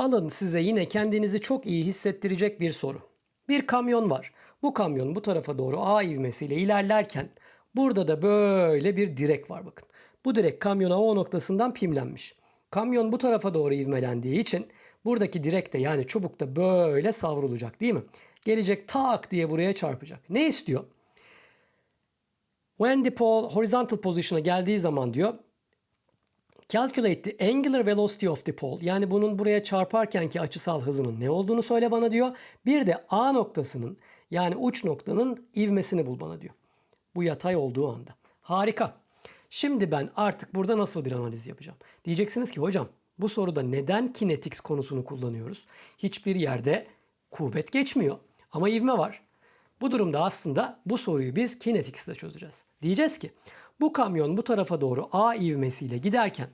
Alın size yine kendinizi çok iyi hissettirecek bir soru. Bir kamyon var. Bu kamyon bu tarafa doğru A ivmesiyle ilerlerken burada da böyle bir direk var bakın. Bu direk kamyona O noktasından pimlenmiş. Kamyon bu tarafa doğru ivmelendiği için buradaki direk de yani çubuk da böyle savrulacak değil mi? Gelecek tak diye buraya çarpacak. Ne istiyor? When the pole horizontal position'a geldiği zaman diyor Calculate the angular velocity of the pole. Yani bunun buraya çarparkenki açısal hızının ne olduğunu söyle bana diyor. Bir de A noktasının yani uç noktanın ivmesini bul bana diyor. Bu yatay olduğu anda. Harika. Şimdi ben artık burada nasıl bir analiz yapacağım? Diyeceksiniz ki hocam bu soruda neden kinetics konusunu kullanıyoruz? Hiçbir yerde kuvvet geçmiyor ama ivme var. Bu durumda aslında bu soruyu biz kinetics'te çözeceğiz. Diyeceğiz ki bu kamyon bu tarafa doğru A ivmesiyle giderken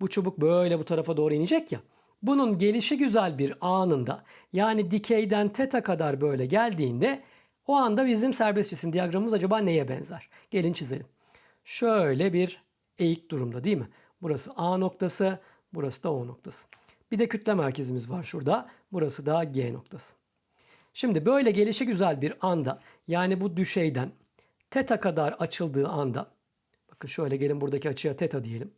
bu çubuk böyle bu tarafa doğru inecek ya. Bunun gelişi güzel bir anında yani dikeyden teta kadar böyle geldiğinde o anda bizim serbest cisim diyagramımız acaba neye benzer? Gelin çizelim. Şöyle bir eğik durumda değil mi? Burası A noktası, burası da O noktası. Bir de kütle merkezimiz var şurada. Burası da G noktası. Şimdi böyle gelişi güzel bir anda yani bu düşeyden teta kadar açıldığı anda bakın şöyle gelin buradaki açıya teta diyelim.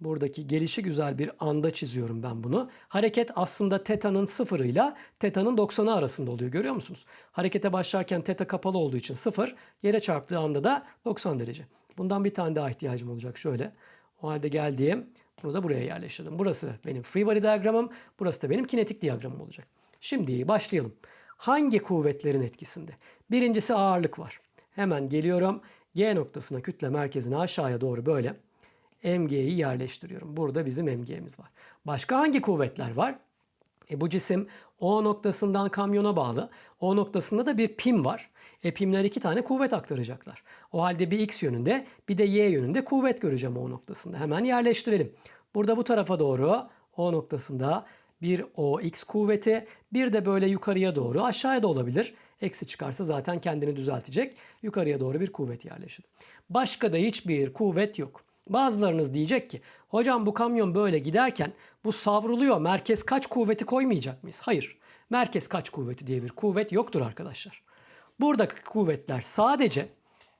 Buradaki gelişi güzel bir anda çiziyorum ben bunu. Hareket aslında teta'nın sıfırıyla teta'nın 90'ı arasında oluyor. Görüyor musunuz? Harekete başlarken teta kapalı olduğu için sıfır. Yere çarptığı anda da 90 derece. Bundan bir tane daha ihtiyacım olacak şöyle. O halde geldiğim bunu da buraya yerleştirdim. Burası benim free body diyagramım. Burası da benim kinetik diyagramım olacak. Şimdi başlayalım. Hangi kuvvetlerin etkisinde? Birincisi ağırlık var. Hemen geliyorum. G noktasına kütle merkezine aşağıya doğru böyle MG'yi yerleştiriyorum. Burada bizim MG'miz var. Başka hangi kuvvetler var? E bu cisim O noktasından kamyona bağlı. O noktasında da bir pim var. E pimler iki tane kuvvet aktaracaklar. O halde bir X yönünde bir de Y yönünde kuvvet göreceğim O noktasında. Hemen yerleştirelim. Burada bu tarafa doğru O noktasında bir OX kuvveti bir de böyle yukarıya doğru aşağıya da olabilir. Eksi çıkarsa zaten kendini düzeltecek. Yukarıya doğru bir kuvvet yerleşti. Başka da hiçbir kuvvet yok. Bazılarınız diyecek ki hocam bu kamyon böyle giderken bu savruluyor merkez kaç kuvveti koymayacak mıyız? Hayır. Merkez kaç kuvveti diye bir kuvvet yoktur arkadaşlar. Buradaki kuvvetler sadece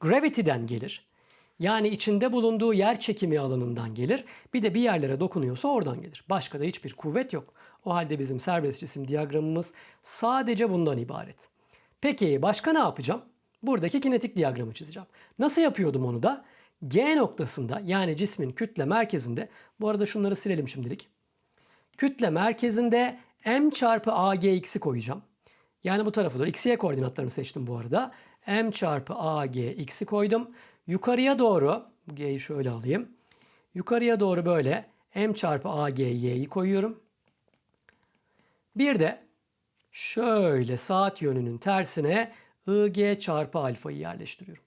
gravity'den gelir. Yani içinde bulunduğu yer çekimi alanından gelir. Bir de bir yerlere dokunuyorsa oradan gelir. Başka da hiçbir kuvvet yok. O halde bizim serbest cisim diyagramımız sadece bundan ibaret. Peki başka ne yapacağım? Buradaki kinetik diyagramı çizeceğim. Nasıl yapıyordum onu da? G noktasında yani cismin kütle merkezinde bu arada şunları silelim şimdilik. Kütle merkezinde m çarpı agx'i koyacağım. Yani bu tarafa doğru x'ye koordinatlarını seçtim bu arada. m çarpı agx'i koydum. Yukarıya doğru bu g'yi şöyle alayım. Yukarıya doğru böyle m çarpı agy'yi koyuyorum. Bir de şöyle saat yönünün tersine ig çarpı alfayı yerleştiriyorum.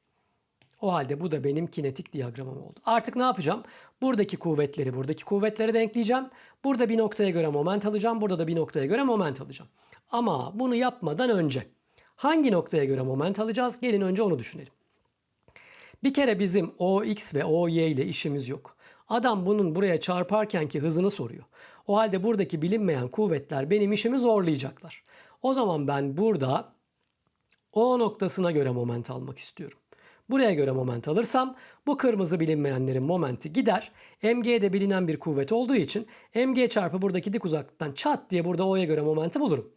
O halde bu da benim kinetik diyagramım oldu. Artık ne yapacağım? Buradaki kuvvetleri buradaki kuvvetlere denkleyeceğim. Burada bir noktaya göre moment alacağım. Burada da bir noktaya göre moment alacağım. Ama bunu yapmadan önce hangi noktaya göre moment alacağız? Gelin önce onu düşünelim. Bir kere bizim OX ve OY ile işimiz yok. Adam bunun buraya çarparkenki hızını soruyor. O halde buradaki bilinmeyen kuvvetler benim işimi zorlayacaklar. O zaman ben burada O noktasına göre moment almak istiyorum. Buraya göre moment alırsam bu kırmızı bilinmeyenlerin momenti gider. MG de bilinen bir kuvvet olduğu için MG çarpı buradaki dik uzaklıktan çat diye burada O'ya göre momenti bulurum.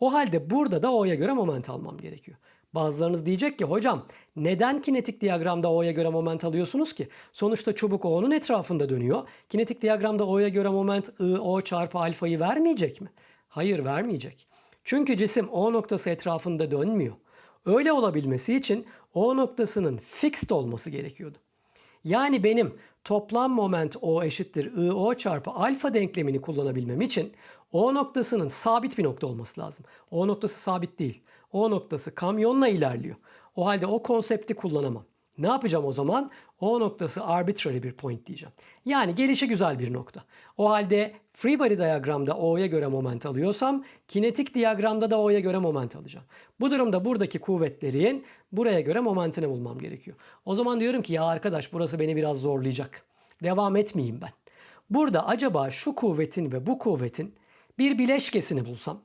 O halde burada da O'ya göre moment almam gerekiyor. Bazılarınız diyecek ki hocam neden kinetik diyagramda O'ya göre moment alıyorsunuz ki? Sonuçta çubuk O'nun etrafında dönüyor. Kinetik diyagramda O'ya göre moment I, O çarpı alfayı vermeyecek mi? Hayır vermeyecek. Çünkü cisim O noktası etrafında dönmüyor. Öyle olabilmesi için O noktasının fixed olması gerekiyordu. Yani benim toplam moment O eşittir IO çarpı alfa denklemini kullanabilmem için O noktasının sabit bir nokta olması lazım. O noktası sabit değil. O noktası kamyonla ilerliyor. O halde o konsepti kullanamam. Ne yapacağım o zaman? O noktası arbitrary bir point diyeceğim. Yani gelişi güzel bir nokta. O halde free body diyagramda O'ya göre moment alıyorsam kinetik diyagramda da O'ya göre moment alacağım. Bu durumda buradaki kuvvetlerin buraya göre momentini bulmam gerekiyor. O zaman diyorum ki ya arkadaş burası beni biraz zorlayacak. Devam etmeyeyim ben. Burada acaba şu kuvvetin ve bu kuvvetin bir bileşkesini bulsam.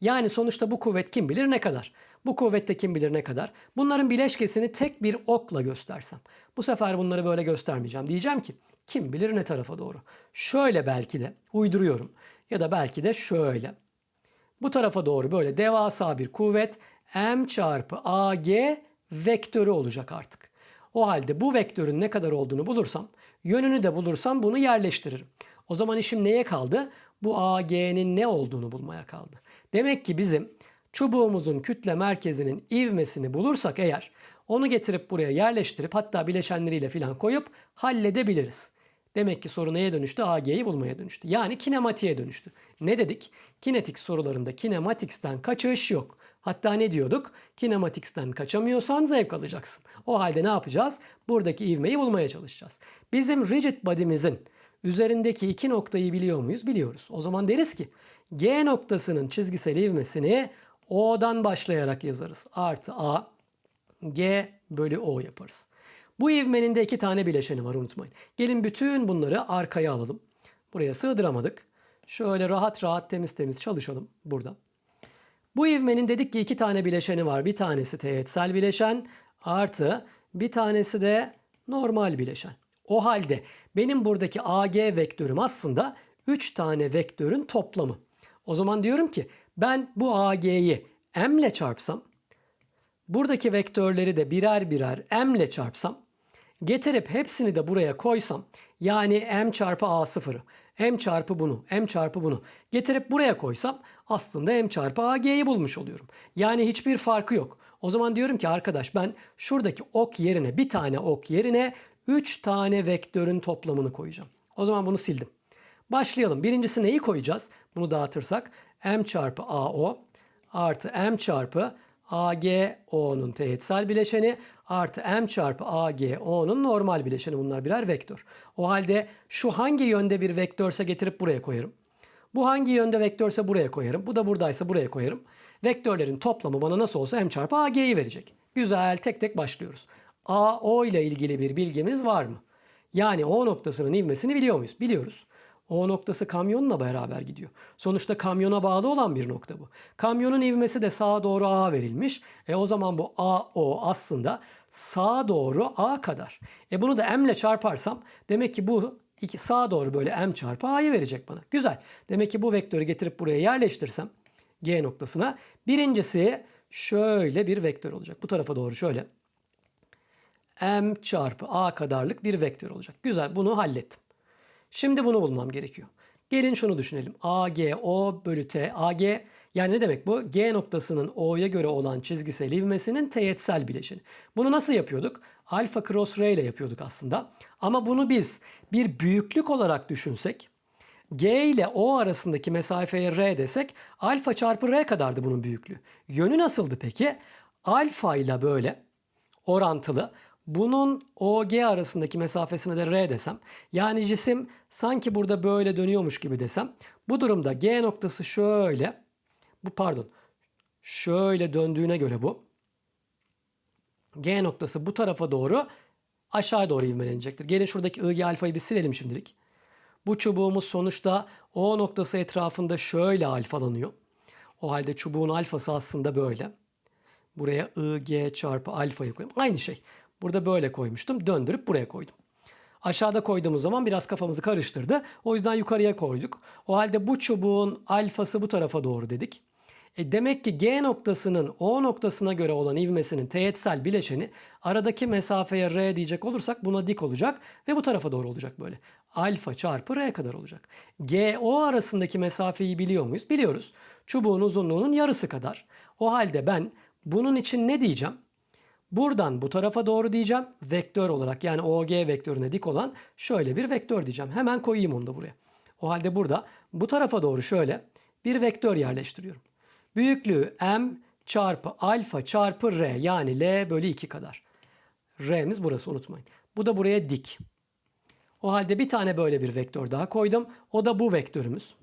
Yani sonuçta bu kuvvet kim bilir ne kadar. Bu kuvvette kim bilir ne kadar. Bunların bileşkesini tek bir okla göstersem. Bu sefer bunları böyle göstermeyeceğim. Diyeceğim ki kim bilir ne tarafa doğru. Şöyle belki de uyduruyorum. Ya da belki de şöyle. Bu tarafa doğru böyle devasa bir kuvvet m çarpı ag vektörü olacak artık. O halde bu vektörün ne kadar olduğunu bulursam, yönünü de bulursam bunu yerleştiririm. O zaman işim neye kaldı? Bu ag'nin ne olduğunu bulmaya kaldı. Demek ki bizim çubuğumuzun kütle merkezinin ivmesini bulursak eğer onu getirip buraya yerleştirip hatta bileşenleriyle falan koyup halledebiliriz. Demek ki soru neye dönüştü? AG'yi bulmaya dönüştü. Yani kinematiğe dönüştü. Ne dedik? Kinetik sorularında kinematiks'ten kaçış yok. Hatta ne diyorduk? Kinematiks'ten kaçamıyorsan zevk alacaksın. O halde ne yapacağız? Buradaki ivmeyi bulmaya çalışacağız. Bizim rigid body'mizin üzerindeki iki noktayı biliyor muyuz? Biliyoruz. O zaman deriz ki G noktasının çizgisel ivmesini O'dan başlayarak yazarız. Artı A, G bölü O yaparız. Bu ivmenin de iki tane bileşeni var unutmayın. Gelin bütün bunları arkaya alalım. Buraya sığdıramadık. Şöyle rahat rahat temiz temiz çalışalım burada. Bu ivmenin dedik ki iki tane bileşeni var. Bir tanesi teğetsel bileşen artı bir tanesi de normal bileşen. O halde benim buradaki AG vektörüm aslında 3 tane vektörün toplamı. O zaman diyorum ki ben bu AG'yi M ile çarpsam buradaki vektörleri de birer birer M ile çarpsam getirip hepsini de buraya koysam yani M çarpı A0'ı M çarpı bunu M çarpı bunu getirip buraya koysam aslında M çarpı AG'yi bulmuş oluyorum. Yani hiçbir farkı yok. O zaman diyorum ki arkadaş ben şuradaki ok yerine bir tane ok yerine 3 tane vektörün toplamını koyacağım. O zaman bunu sildim. Başlayalım. Birincisi neyi koyacağız? Bunu dağıtırsak m çarpı AO artı m çarpı AGO'nun teğetsel bileşeni artı m çarpı AGO'nun normal bileşeni. Bunlar birer vektör. O halde şu hangi yönde bir vektörse getirip buraya koyarım. Bu hangi yönde vektörse buraya koyarım. Bu da buradaysa buraya koyarım. Vektörlerin toplamı bana nasıl olsa m çarpı AG'yi verecek. Güzel tek tek başlıyoruz. AO ile ilgili bir bilgimiz var mı? Yani O noktasının ivmesini biliyor muyuz? Biliyoruz. O noktası kamyonla beraber gidiyor. Sonuçta kamyona bağlı olan bir nokta bu. Kamyonun ivmesi de sağa doğru A verilmiş. E o zaman bu AO aslında sağa doğru A kadar. E bunu da M ile çarparsam demek ki bu iki sağa doğru böyle M çarpı A'yı verecek bana. Güzel. Demek ki bu vektörü getirip buraya yerleştirsem G noktasına birincisi şöyle bir vektör olacak. Bu tarafa doğru şöyle m çarpı a kadarlık bir vektör olacak. Güzel bunu hallettim. Şimdi bunu bulmam gerekiyor. Gelin şunu düşünelim. AG O bölü T. AG yani ne demek bu? G noktasının O'ya göre olan çizgisel ivmesinin teğetsel bileşeni. Bunu nasıl yapıyorduk? Alfa cross R ile yapıyorduk aslında. Ama bunu biz bir büyüklük olarak düşünsek G ile O arasındaki mesafeye R desek alfa çarpı R kadardı bunun büyüklüğü. Yönü nasıldı peki? Alfa ile böyle orantılı. Bunun OG arasındaki mesafesine de R desem. Yani cisim sanki burada böyle dönüyormuş gibi desem. Bu durumda G noktası şöyle. Bu pardon. Şöyle döndüğüne göre bu. G noktası bu tarafa doğru aşağı doğru ivmelenecektir. Gelin şuradaki IG alfayı bir silelim şimdilik. Bu çubuğumuz sonuçta O noktası etrafında şöyle alfalanıyor. O halde çubuğun alfası aslında böyle. Buraya IG çarpı alfayı koyayım. Aynı şey. Burada böyle koymuştum. Döndürüp buraya koydum. Aşağıda koyduğumuz zaman biraz kafamızı karıştırdı. O yüzden yukarıya koyduk. O halde bu çubuğun alfası bu tarafa doğru dedik. E demek ki G noktasının O noktasına göre olan ivmesinin teğetsel bileşeni aradaki mesafeye R diyecek olursak buna dik olacak ve bu tarafa doğru olacak böyle. Alfa çarpı R kadar olacak. G O arasındaki mesafeyi biliyor muyuz? Biliyoruz. Çubuğun uzunluğunun yarısı kadar. O halde ben bunun için ne diyeceğim? Buradan bu tarafa doğru diyeceğim. Vektör olarak yani OG vektörüne dik olan şöyle bir vektör diyeceğim. Hemen koyayım onu da buraya. O halde burada bu tarafa doğru şöyle bir vektör yerleştiriyorum. Büyüklüğü m çarpı alfa çarpı r yani l bölü 2 kadar. R'miz burası unutmayın. Bu da buraya dik. O halde bir tane böyle bir vektör daha koydum. O da bu vektörümüz.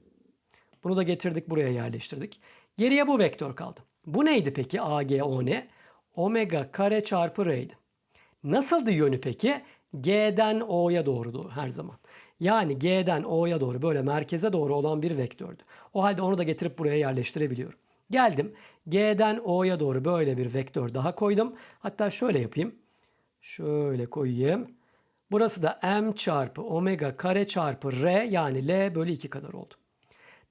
Bunu da getirdik buraya yerleştirdik. Geriye bu vektör kaldı. Bu neydi peki AG O ne? Omega kare çarpı R'ydi. Nasıldı yönü peki? G'den O'ya doğrudu her zaman. Yani G'den O'ya doğru böyle merkeze doğru olan bir vektördü. O halde onu da getirip buraya yerleştirebiliyorum. Geldim. G'den O'ya doğru böyle bir vektör daha koydum. Hatta şöyle yapayım. Şöyle koyayım. Burası da m çarpı omega kare çarpı r yani l bölü 2 kadar oldu.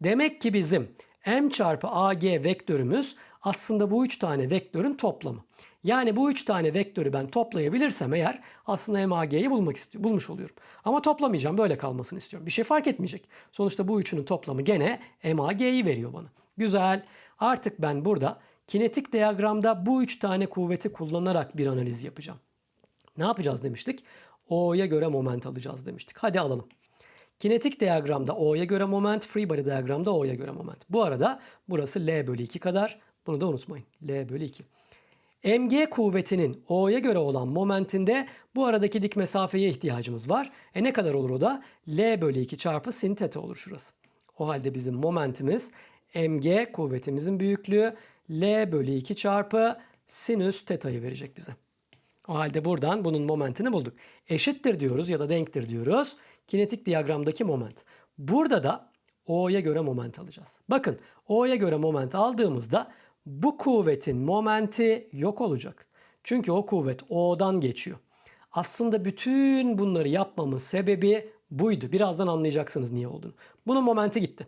Demek ki bizim m çarpı ag vektörümüz aslında bu üç tane vektörün toplamı. Yani bu üç tane vektörü ben toplayabilirsem eğer aslında mag'yi bulmak istiyorum, bulmuş oluyorum. Ama toplamayacağım böyle kalmasını istiyorum. Bir şey fark etmeyecek. Sonuçta bu üçünün toplamı gene mag'yi veriyor bana. Güzel. Artık ben burada kinetik diyagramda bu üç tane kuvveti kullanarak bir analiz yapacağım. Ne yapacağız demiştik? O'ya göre moment alacağız demiştik. Hadi alalım. Kinetik diyagramda O'ya göre moment, free body diyagramda O'ya göre moment. Bu arada burası L bölü 2 kadar. Bunu da unutmayın. L bölü 2. MG kuvvetinin O'ya göre olan momentinde bu aradaki dik mesafeye ihtiyacımız var. E ne kadar olur o da? L bölü 2 çarpı sin teta olur şurası. O halde bizim momentimiz mg kuvvetimizin büyüklüğü L bölü 2 çarpı sinüs teta'yı verecek bize. O halde buradan bunun momentini bulduk. Eşittir diyoruz ya da denktir diyoruz. Kinetik diyagramdaki moment. Burada da O'ya göre moment alacağız. Bakın O'ya göre moment aldığımızda bu kuvvetin momenti yok olacak. Çünkü o kuvvet O'dan geçiyor. Aslında bütün bunları yapmamın sebebi buydu. Birazdan anlayacaksınız niye olduğunu. Bunun momenti gitti.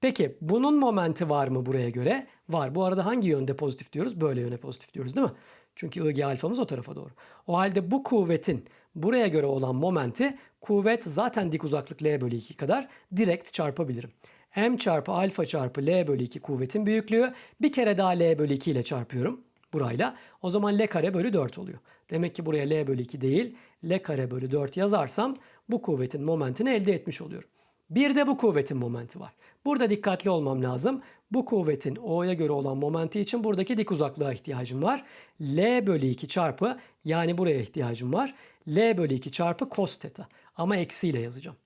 Peki bunun momenti var mı buraya göre? Var. Bu arada hangi yönde pozitif diyoruz? Böyle yöne pozitif diyoruz değil mi? Çünkü IG alfamız o tarafa doğru. O halde bu kuvvetin buraya göre olan momenti kuvvet zaten dik uzaklık L bölü 2 kadar direkt çarpabilirim. M çarpı alfa çarpı L bölü 2 kuvvetin büyüklüğü bir kere daha L bölü 2 ile çarpıyorum burayla. O zaman L kare bölü 4 oluyor. Demek ki buraya L bölü 2 değil L kare bölü 4 yazarsam bu kuvvetin momentini elde etmiş oluyorum. Bir de bu kuvvetin momenti var. Burada dikkatli olmam lazım. Bu kuvvetin O'ya göre olan momenti için buradaki dik uzaklığa ihtiyacım var. L bölü 2 çarpı yani buraya ihtiyacım var. L bölü 2 çarpı cos theta. Ama eksiyle yazacağım.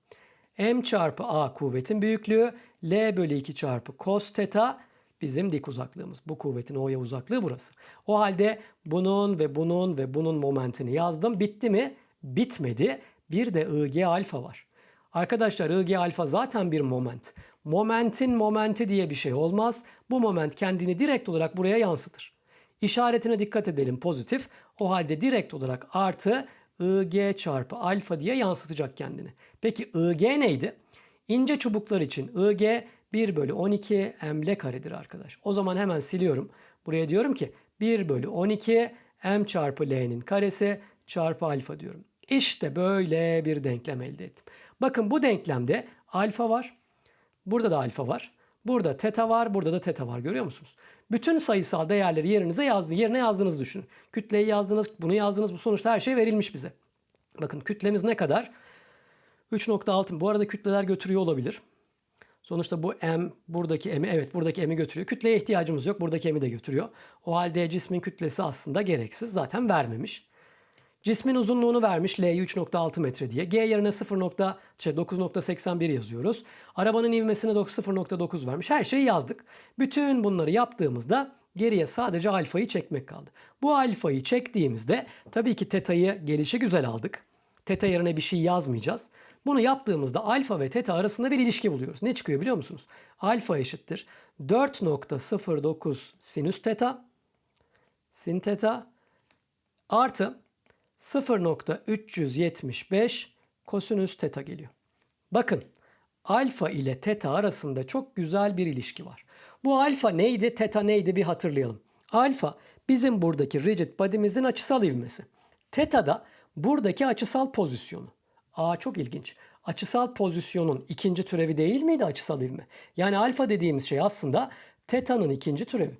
M çarpı A kuvvetin büyüklüğü. L bölü 2 çarpı cos theta bizim dik uzaklığımız. Bu kuvvetin O'ya uzaklığı burası. O halde bunun ve bunun ve bunun momentini yazdım. Bitti mi? Bitmedi. Bir de IG alfa var. Arkadaşlar IG alfa zaten bir moment. Momentin momenti diye bir şey olmaz. Bu moment kendini direkt olarak buraya yansıtır. İşaretine dikkat edelim pozitif. O halde direkt olarak artı IG çarpı alfa diye yansıtacak kendini. Peki IG neydi? İnce çubuklar için IG 1 bölü 12 ml karedir arkadaş. O zaman hemen siliyorum. Buraya diyorum ki 1 bölü 12 m çarpı l'nin karesi çarpı alfa diyorum. İşte böyle bir denklem elde ettim. Bakın bu denklemde alfa var. Burada da alfa var. Burada teta var, burada da teta var. Görüyor musunuz? Bütün sayısal değerleri yerinize yazdı, yerine yazdığınızı düşünün. Kütleyi yazdınız, bunu yazdınız. Bu sonuçta her şey verilmiş bize. Bakın kütlemiz ne kadar? 3.6. Bu arada kütleler götürüyor olabilir. Sonuçta bu m buradaki m'i evet buradaki m'i götürüyor. Kütleye ihtiyacımız yok. Buradaki m'i de götürüyor. O halde cismin kütlesi aslında gereksiz. Zaten vermemiş. Cismin uzunluğunu vermiş L'yi 3.6 metre diye. G yerine 0. Şey, 9.81 yazıyoruz. Arabanın ivmesine 0.9 vermiş. Her şeyi yazdık. Bütün bunları yaptığımızda geriye sadece alfayı çekmek kaldı. Bu alfayı çektiğimizde tabii ki teta'yı gelişi güzel aldık. Teta yerine bir şey yazmayacağız. Bunu yaptığımızda alfa ve teta arasında bir ilişki buluyoruz. Ne çıkıyor biliyor musunuz? Alfa eşittir 4.09 sinüs teta sin teta artı 0.375 kosinüs teta geliyor. Bakın alfa ile teta arasında çok güzel bir ilişki var. Bu alfa neydi, teta neydi bir hatırlayalım. Alfa bizim buradaki rigid body'mizin açısal ivmesi. Teta da buradaki açısal pozisyonu. Aa çok ilginç. Açısal pozisyonun ikinci türevi değil miydi açısal ivme? Yani alfa dediğimiz şey aslında teta'nın ikinci türevi.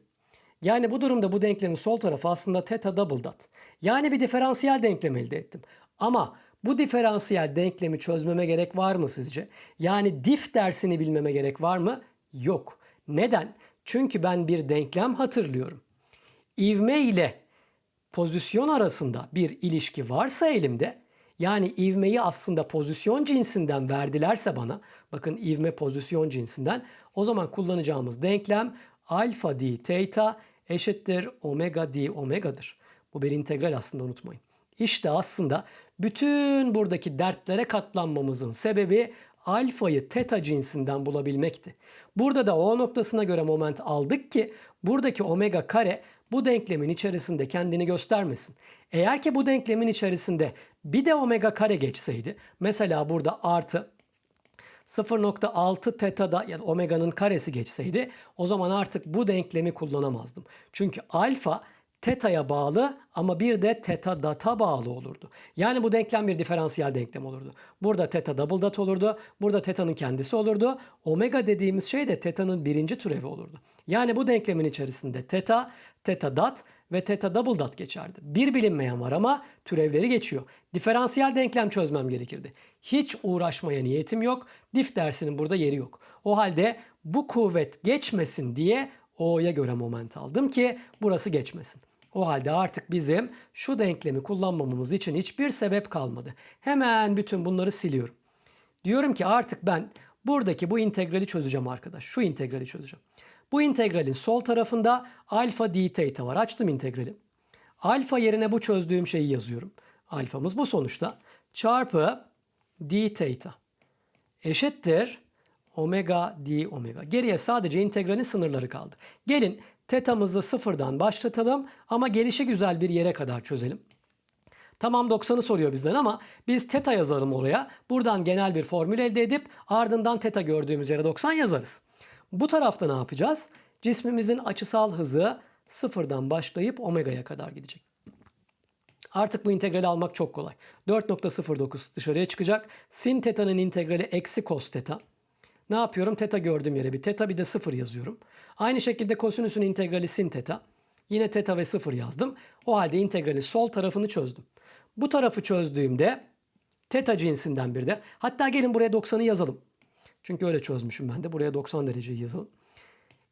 Yani bu durumda bu denklemin sol tarafı aslında theta double dot. Yani bir diferansiyel denklem elde ettim. Ama bu diferansiyel denklemi çözmeme gerek var mı sizce? Yani dif dersini bilmeme gerek var mı? Yok. Neden? Çünkü ben bir denklem hatırlıyorum. İvme ile pozisyon arasında bir ilişki varsa elimde yani ivmeyi aslında pozisyon cinsinden verdilerse bana bakın ivme pozisyon cinsinden o zaman kullanacağımız denklem alfa d theta eşittir omega d omega'dır. Bu bir integral aslında unutmayın. İşte aslında bütün buradaki dertlere katlanmamızın sebebi alfayı teta cinsinden bulabilmekti. Burada da O noktasına göre moment aldık ki buradaki omega kare bu denklemin içerisinde kendini göstermesin. Eğer ki bu denklemin içerisinde bir de omega kare geçseydi mesela burada artı 0.6 teta'da ya da omega'nın karesi geçseydi o zaman artık bu denklemi kullanamazdım. Çünkü alfa teta'ya bağlı ama bir de teta data bağlı olurdu. Yani bu denklem bir diferansiyel denklem olurdu. Burada teta double dot olurdu. Burada teta'nın kendisi olurdu. Omega dediğimiz şey de teta'nın birinci türevi olurdu. Yani bu denklemin içerisinde teta, teta dot ve teta double dot geçerdi. Bir bilinmeyen var ama türevleri geçiyor. Diferansiyel denklem çözmem gerekirdi. Hiç uğraşmaya niyetim yok. Dif dersinin burada yeri yok. O halde bu kuvvet geçmesin diye O'ya göre moment aldım ki burası geçmesin. O halde artık bizim şu denklemi kullanmamamız için hiçbir sebep kalmadı. Hemen bütün bunları siliyorum. Diyorum ki artık ben buradaki bu integrali çözeceğim arkadaş. Şu integrali çözeceğim. Bu integralin sol tarafında alfa d theta var. Açtım integrali. Alfa yerine bu çözdüğüm şeyi yazıyorum. Alfamız bu sonuçta. Çarpı d theta eşittir omega d omega. Geriye sadece integralin sınırları kaldı. Gelin tetamızı sıfırdan başlatalım ama gelişi güzel bir yere kadar çözelim. Tamam 90'ı soruyor bizden ama biz teta yazalım oraya. Buradan genel bir formül elde edip ardından teta gördüğümüz yere 90 yazarız. Bu tarafta ne yapacağız? Cismimizin açısal hızı sıfırdan başlayıp omega'ya kadar gidecek. Artık bu integrali almak çok kolay. 4.09 dışarıya çıkacak. Sin teta'nın integrali eksi cos teta. Ne yapıyorum? Teta gördüğüm yere bir teta bir de 0 yazıyorum. Aynı şekilde kosinüsün integrali sin teta. Yine teta ve 0 yazdım. O halde integrali sol tarafını çözdüm. Bu tarafı çözdüğümde teta cinsinden bir de. Hatta gelin buraya 90'ı yazalım. Çünkü öyle çözmüşüm ben de. Buraya 90 dereceyi yazalım.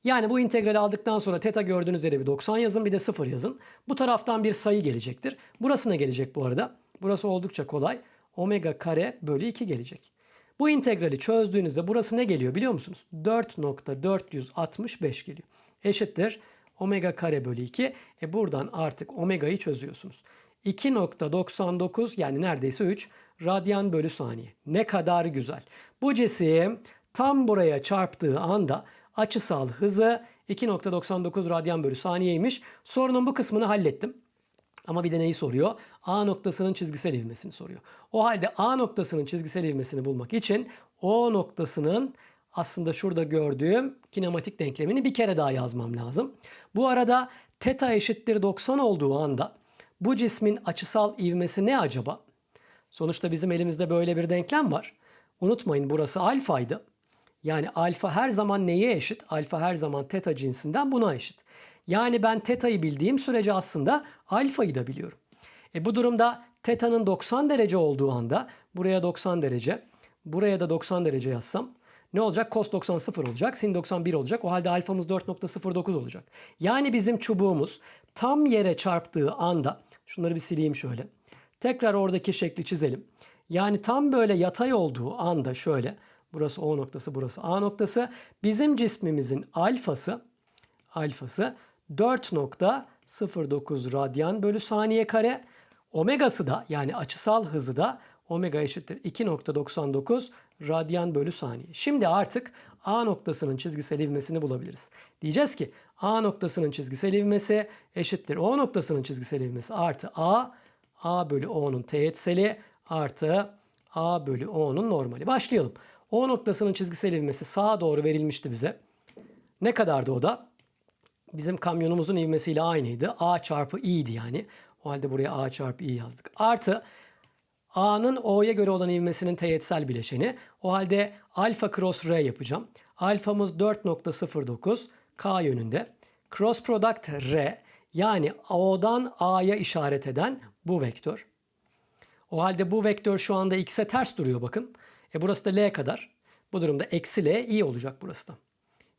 Yani bu integrali aldıktan sonra teta gördüğünüz yere bir 90 yazın bir de 0 yazın. Bu taraftan bir sayı gelecektir. Burası ne gelecek bu arada? Burası oldukça kolay. Omega kare bölü 2 gelecek. Bu integrali çözdüğünüzde burası ne geliyor biliyor musunuz? 4.465 geliyor. Eşittir omega kare bölü 2. E buradan artık omega'yı çözüyorsunuz. 2.99 yani neredeyse 3 radyan bölü saniye. Ne kadar güzel. Bu cisim tam buraya çarptığı anda açısal hızı 2.99 radyan bölü saniyeymiş. Sorunun bu kısmını hallettim. Ama bir de neyi soruyor? A noktasının çizgisel ivmesini soruyor. O halde A noktasının çizgisel ivmesini bulmak için O noktasının aslında şurada gördüğüm kinematik denklemini bir kere daha yazmam lazım. Bu arada teta eşittir 90 olduğu anda bu cismin açısal ivmesi ne acaba? Sonuçta bizim elimizde böyle bir denklem var. Unutmayın burası alfaydı. Yani alfa her zaman neye eşit? Alfa her zaman teta cinsinden buna eşit. Yani ben teta'yı bildiğim sürece aslında alfayı da biliyorum. E bu durumda teta'nın 90 derece olduğu anda buraya 90 derece, buraya da 90 derece yazsam ne olacak? Cos 90 0 olacak, sin 91 olacak. O halde alfamız 4.09 olacak. Yani bizim çubuğumuz tam yere çarptığı anda, şunları bir sileyim şöyle. Tekrar oradaki şekli çizelim. Yani tam böyle yatay olduğu anda şöyle, burası O noktası, burası A noktası. Bizim cismimizin alfası, alfası 4.09 radyan bölü saniye kare. Omegası da yani açısal hızı da omega eşittir 2.99 radyan bölü saniye. Şimdi artık A noktasının çizgisel ivmesini bulabiliriz. Diyeceğiz ki A noktasının çizgisel ivmesi eşittir O noktasının çizgisel ivmesi artı A, A bölü O'nun teğetseli artı A bölü O'nun normali. Başlayalım. O noktasının çizgisel ivmesi sağa doğru verilmişti bize. Ne kadardı o da? Bizim kamyonumuzun ivmesiyle aynıydı. A çarpı i'di yani. O halde buraya A çarpı i yazdık. Artı A'nın O'ya göre olan ivmesinin teğetsel bileşeni. O halde alfa cross R yapacağım. Alfamız 4.09 K yönünde. Cross product R yani O'dan A'ya işaret eden bu vektör. O halde bu vektör şu anda x'e ters duruyor bakın. E burası da L kadar. Bu durumda eksi L i olacak burası da.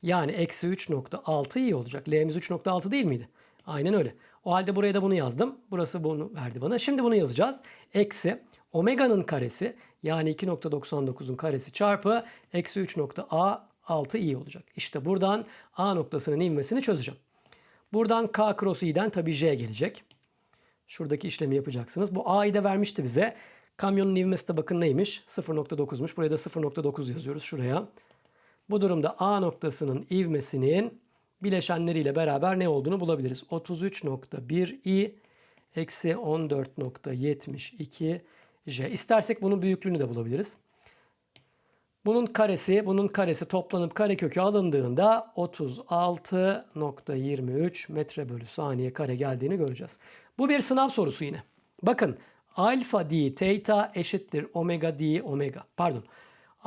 Yani eksi 3.6 iyi olacak. L'miz 3.6 değil miydi? Aynen öyle. O halde buraya da bunu yazdım. Burası bunu verdi bana. Şimdi bunu yazacağız. Eksi omega'nın karesi yani 2.99'un karesi çarpı eksi 3.a6 iyi olacak. İşte buradan A noktasının inmesini çözeceğim. Buradan K cross i'den tabii J gelecek. Şuradaki işlemi yapacaksınız. Bu A'yı da vermişti bize. Kamyonun ivmesi de bakın neymiş? 0.9'muş. Buraya da 0.9 yazıyoruz şuraya. Bu durumda A noktasının ivmesinin bileşenleriyle beraber ne olduğunu bulabiliriz. 33.1 i eksi 14.72 j. İstersek bunun büyüklüğünü de bulabiliriz. Bunun karesi, bunun karesi toplanıp karekökü alındığında 36.23 metre bölü saniye kare geldiğini göreceğiz. Bu bir sınav sorusu yine. Bakın alfa d theta eşittir omega d omega. Pardon.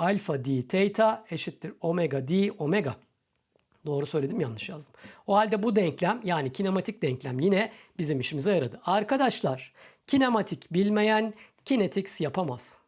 Alfa d theta eşittir omega d omega. Doğru söyledim yanlış yazdım. O halde bu denklem yani kinematik denklem yine bizim işimize yaradı. Arkadaşlar kinematik bilmeyen kinetics yapamaz.